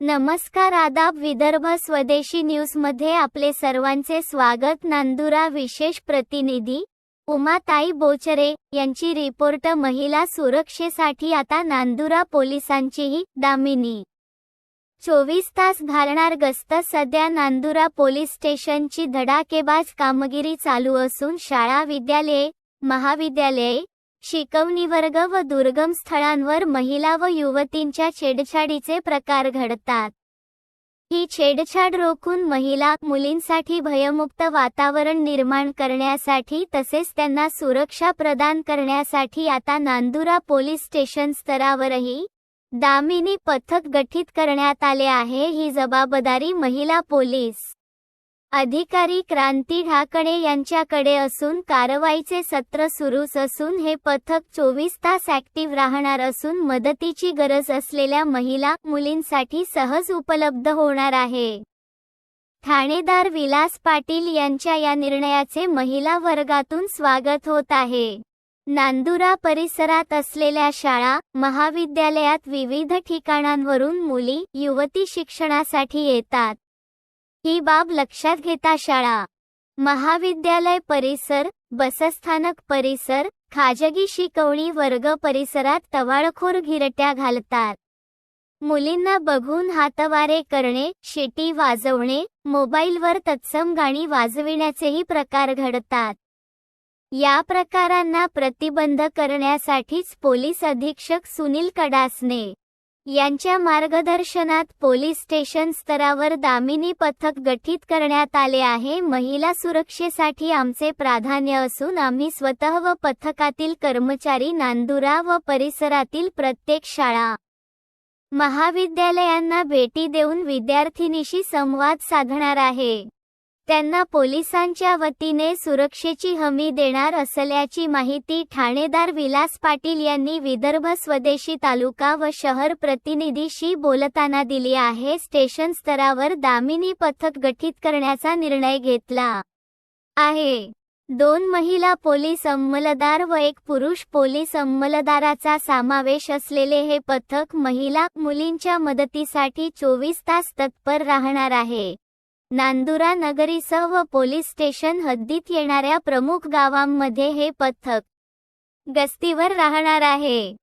नमस्कार आदाब विदर्भ स्वदेशी न्यूजमध्ये आपले सर्वांचे स्वागत. नांदुरा विशेष प्रतिनिधी उमाताई बोचरे यांची रिपोर्ट महिला सुरक्षेसाठी. आता नांदुरा पोलिसांचीही दामिनी. चोवीस तास घालणार गस्त. सध्या नांदुरा पोलीस स्टेशनची धडाकेबाज कामगिरी चालू असून शाळा विद्यालये महाविद्यालये शिकवणी वर्ग व दुर्गम स्थळांवर महिला व युवतींच्या छेडछाडीचे प्रकार घडतात. ही छेडछाड रोखून महिला मुलींसाठी भयमुक्त वातावरण निर्माण करण्यासाठी तसेच त्यांना सुरक्षा प्रदान करण्यासाठी आता नांदुरा पोलीस स्टेशन स्तरावरही दामिनी पथक गठीत करण्यात आले आहे. ही जबाबदारी महिला पोलीस अधिकारी क्रांती ढाकणे यांच्याकडे असून कारवाईचे सत्र सुरूच असून हे पथक चोवीस तास ऍक्टिव्ह राहणार असून मदतीची गरज असलेल्या महिला मुलींसाठी सहज उपलब्ध होणार आहे. ठाणेदार विलास पाटील यांच्या या निर्णयाचे महिला वर्गातून स्वागत होत आहे. नांदुरा परिसरात असलेल्या शाळा महाविद्यालयात विविध ठिकाणांवरून मुली युवती शिक्षणासाठी येतात. ही बाब लक्षात घेता शाळा. महाविद्यालय परिसर बसस्थानक परिसर खाजगी शिकवणी वर्ग परिसरात तवाळखोर घिरट्या घालतात. मुलींना बघून हातवारे करणे शिटी वाजवणे मोबाईलवर तत्सम गाणी वाजविण्याचेही प्रकार घडतात. या प्रकारांना प्रतिबंध करण्यासाठीच पोलीस अधीक्षक सुनील कडासने यांच्या मार्गदर्शनात पोलीस स्टेशन स्तरावर दामिनी पथक गठीत करण्यात आले आहे. महिला सुरक्षेसाठी आमचे प्राधान्य असून आम्ही स्वतः व पथकातील कर्मचारी नांदुरा व परिसरातील प्रत्येक शाळा महाविद्यालयांना भेटी देऊन विद्यार्थिनीशी संवाद साधणार आहे. त्यांना पोलिसांच्या वतीने सुरक्षेची हमी देणार असल्याची माहिती ठाणेदार विलास पाटील यांनी विदर्भ स्वदेशी तालुका व शहर प्रतिनिधीशी बोलताना दिली आहे. स्टेशन स्तरावर दामिनी पथक गठीत करण्याचा निर्णय घेतला आहे. दोन महिला पोलीस अंमलदार व एक पुरुष पोलीस अंमलदाराचा समावेश असलेले हे पथक महिला मुलींच्या मदतीसाठी चोवीस तास तत्पर राहणार आहे. नांदुरा नगरीसह व पोलीस स्टेशन हद्दीत येणाऱ्या प्रमुख गावांमध्ये हे पथक गस्तीवर राहणार आहे.